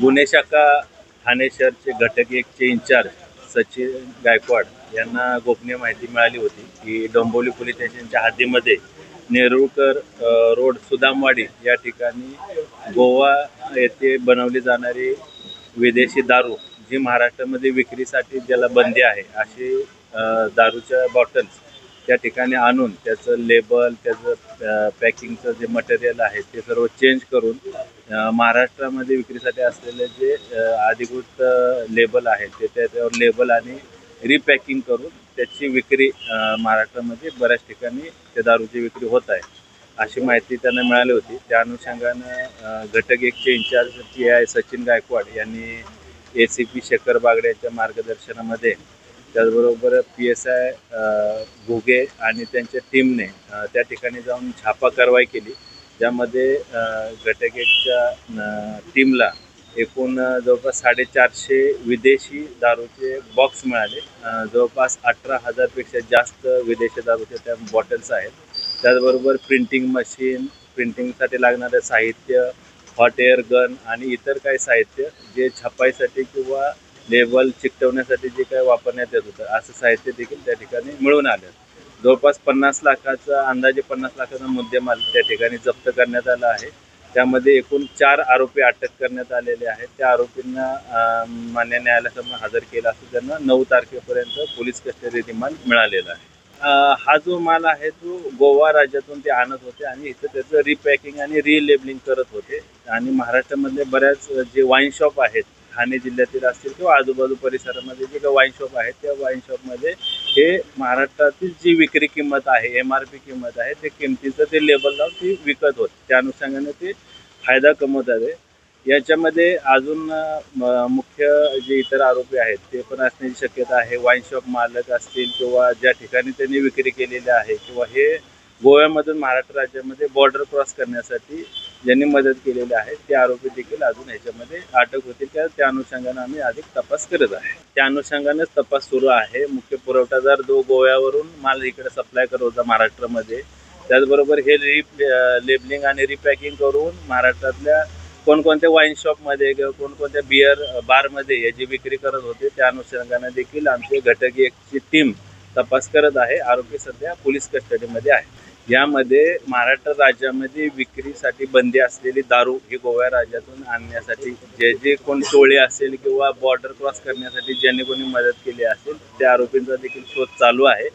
गुन्हे शाखा ठाणे शहरचे घटक एकचे इन्चार्ज सचिन गायकवाड यांना गोपनीय माहिती मिळाली होती की डोंबिवली पोलीस स्टेशनच्या हद्दीमध्ये नेरुळकर रोड सुदामवाडी या ठिकाणी गोवा येथे बनवली जाणारी विदेशी दारू जी महाराष्ट्रामध्ये विक्रीसाठी ज्याला बंदी आहे अशी दारूच्या बॉटल्स त्या ठिकाणी आणून त्याचं लेबल त्याचं पॅकिंगचं जे मटेरियल आहे ते सर्व चेंज करून महाराष्ट्रामध्ये विक्रीसाठी असलेले जे अधिकृत लेबल आहे ते त्याच्यावर लेबल आणि रिपॅकिंग करून त्याची विक्री महाराष्ट्रामध्ये बऱ्याच ठिकाणी त्या दारूची विक्री होत आहे. अशी माहिती त्यांना मिळाली होती. त्या अनुषंगानं घटक एकचे incharge P I Sachin Gaikwad यांनी A C P Shekhar Bagde यांच्या मार्गदर्शनामध्ये त्याचबरोबर पी एस आय भुगे आणि त्यांच्या टीमने त्या ठिकाणी जाऊन छापा कारवाई केली. ज्यामध्ये अ, टीमला एकूण जवळपास साडेचारशे विदेशी दारूचे बॉक्स मिळाले. जवळपास अठरा हजारपेक्षा जास्त विदेशी दारूचे त्या बॉटल्स आहेत. त्याचबरोबर प्रिंटिंग मशीन प्रिंटिंगसाठी लागणारं साहित्य हॉट एअर गन आणि इतर काही साहित्य जे छपाईसाठी किंवा लेबल चिकटवण्यासाठी जे काही वापरण्यात येत होतं असं साहित्य देखील त्या ठिकाणी मिळून आलं. जवळपास पन्नास लाखाचा अंदाजे पन्नास लाखाचा मुद्देमाल त्या ठिकाणी जप्त करण्यात आला आहे. त्यामध्ये एकूण चार आरोपी अटक करण्यात आलेले आहेत. त्या आरोपींना मान्य न्यायालयासमोर हजर केला असून त्यांना नऊ तारखेपर्यंत पोलीस कस्टडी रिमांड मिळालेला आहे. हा जो माल आहे तो गोवा राज्यातून ते आणत होते आणि इथं त्याचं रिपॅकिंग आणि रिलेबलिंग करत होते. आणि महाराष्ट्रामधले बऱ्याच जे वाईन शॉप आहेत ठाणे जिल्ह्यातील असतील किंवा आजूबाजू परिसरामध्ये जे काही वाईन शॉप आहेत त्या वाईन शॉपमध्ये हे महाराष्ट्रातील जी विक्री किंमत आहे एम आर पी किंमत आहे ते किमतीचं ते लेबल लावून ती विकत होत. त्या अनुषंगाने ते फायदा कमवत आहे. याच्यामध्ये अजून म- मुख्य जे इतर आरोपी आहेत ते पण असण्याची शक्यता आहे. वाईन शॉप मालक असतील किंवा ज्या ठिकाणी त्यांनी विक्री केलेली आहे किंवा हे गोव्यामधून महाराष्ट्र राज्यामध्ये बॉर्डर क्रॉस करण्यासाठी ज्यांनी मदत केलेली आहे ते आरोपी देखील अजून ह्याच्यामध्ये अटक होतील. त्या त्या अनुषंगाने आम्ही अधिक तपास करत आहे. त्या अनुषंगानेच तपास सुरू आहे. मुख्य पुरवठादार जो गोव्यावरून माल इकडे सप्लाय करत होता महाराष्ट्रामध्ये. त्याचबरोबर हे रि लेबलिंग आणि रिपॅकिंग करून महाराष्ट्रातल्या कोणकोणत्या वाईन शॉपमध्ये किंवा कोणकोणत्या बिअर बारमध्ये याची विक्री करत होते त्या अनुषंगाने देखील आमचे घटक एकची टीम तपास करत आहे. आरोपी सध्या पोलीस कस्टडीमध्ये आहे. यामध्ये महाराष्ट्र राज्यामध्ये विक्रीसाठी बंदी असलेली दारू ही गोव्या राज्यातून आणण्यासाठी जे जे कोण टोळे असेल किंवा बॉर्डर क्रॉस करण्यासाठी ज्यांनी कोणी मदत केली असेल त्या आरोपींचा देखील शोध चालू आहे.